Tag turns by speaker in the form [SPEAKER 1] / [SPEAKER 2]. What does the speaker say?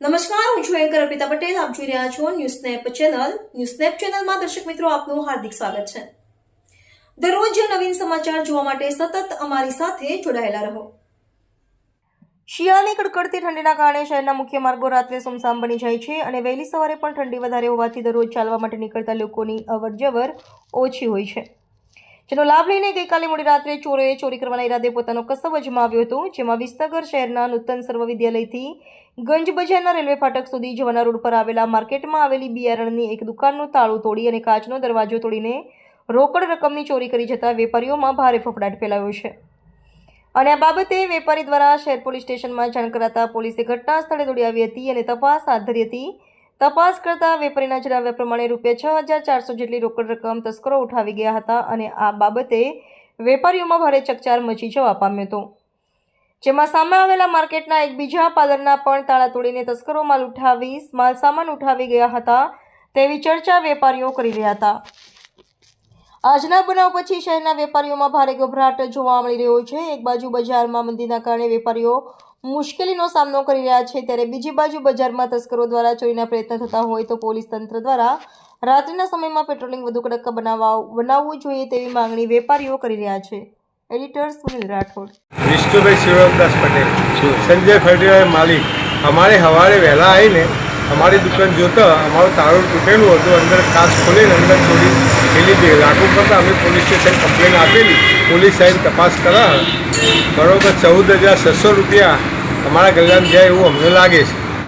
[SPEAKER 1] નમસ્કાર, હું છું એન્કર અર્પિતા પટેલ. આપ જોઈ રહ્યા છો news snap channel. News snap ચેનલમાં દર્શક મિત્રો, આપનું હાર્દિક સ્વાગત છે. દરરોજ નવીન સમાચાર જોવા માટે સતત અમારી સાથે જોડાયેલા રહો. શિયાળાની કડકડતી ઠંડીના કારણે શહેરના મુખ્ય માર્ગો રાત્રે સુમસામ બની જાય છે અને વહેલી સવારે પણ ઠંડી વધારે હોવાથી દરરોજ ચાલવા માટે નીકળતા લોકોની અવરજવર ઓછી હોય છે. જેનો લાભ લઈને ગઈકાલે મોડી રાત્રે ચોરોએ ચોરી કરવાના ઈરાદે પોતાનો કસબ અજમાવ્યો હતો, જેમાં વિસનગર શહેરના નૂતન સર્વ વિદ્યાલયથી ગંજ બજારના રેલવે ફાટક સુધી જવાના રોડ પર આવેલા માર્કેટમાં આવેલી બિયારણની એક દુકાનનું તાળું તોડી અને કાચનો દરવાજો તોડીને રોકડ રકમની ચોરી કરી જતા વેપારીઓમાં ભારે ફફડાટ ફેલાયો છે. અને આ બાબતે વેપારી દ્વારા શહેર પોલીસ સ્ટેશનમાં જાણ કરાતા પોલીસે ઘટના સ્થળે દોડી આવી હતી અને તપાસ હાથ ધરી હતી તપાસ કરતા વેપારીના જણાવ્યા પ્રમાણે રૂપિયા છ હજાર ચારસો જેટલી રોકડ રકમ તસ્કરો ઉઠાવી ગયા હતા અને આ બાબતે વેપારીઓમાં ભારે ચકચાર મચી જવા પામ્યો હતો. જેમાં સામે આવેલા માર્કેટના એક બીજા પાર્લરના પણ તાળા તોડીને તસ્કરો માલ ઉઠાવી, માલ સામાન ઉઠાવી ગયા હતા તેવી ચર્ચા વેપારીઓ કરી રહ્યા હતા. આજના બનાવ પછી શહેરના વેપારીઓમાં ભારે ગભરાટ જોવા મળી રહ્યો છે. એક બાજુ બજારમાં મંદીના કારણે વેપારીઓ મુશ્કેલીનો સામનો કરી રહ્યા છે, ત્યારે બીજી બાજુ બજારમાં તસ્કરો દ્વારા ચોરીના પ્રયત્ન થતા હોય તો પોલીસ તંત્ર દ્વારા રાત્રિના સમયમાં પેટ્રોલિંગ વધુ કડક બનાવવા બનાવવું જોઈએ તેવી માંગણી વેપારીઓ કરી રહ્યા છે. એડિટર સુનિલ રાઠોડ.
[SPEAKER 2] વિષ્ણુભાઈ શિવરામદાસ પટેલ. સંજય ફળદીભાઈ માલિક. અમારે સવારે વહેલા આવીને અમારી દુકાન જોતા અમારું તાળું તૂટેલું હતું, અંદર કાચ ખોલીને અંદર થોડી ખેલી દે લાગુ કરતા અમે પોલીસ સ્ટેશન કમ્પ્લેન આપેલી. પોલીસ સાહેબ તપાસ કરાવે બરોબર ચૌદ હજાર છસો રૂપિયા અમારા ગલ્લામાં જાય એવું અમને લાગે છે.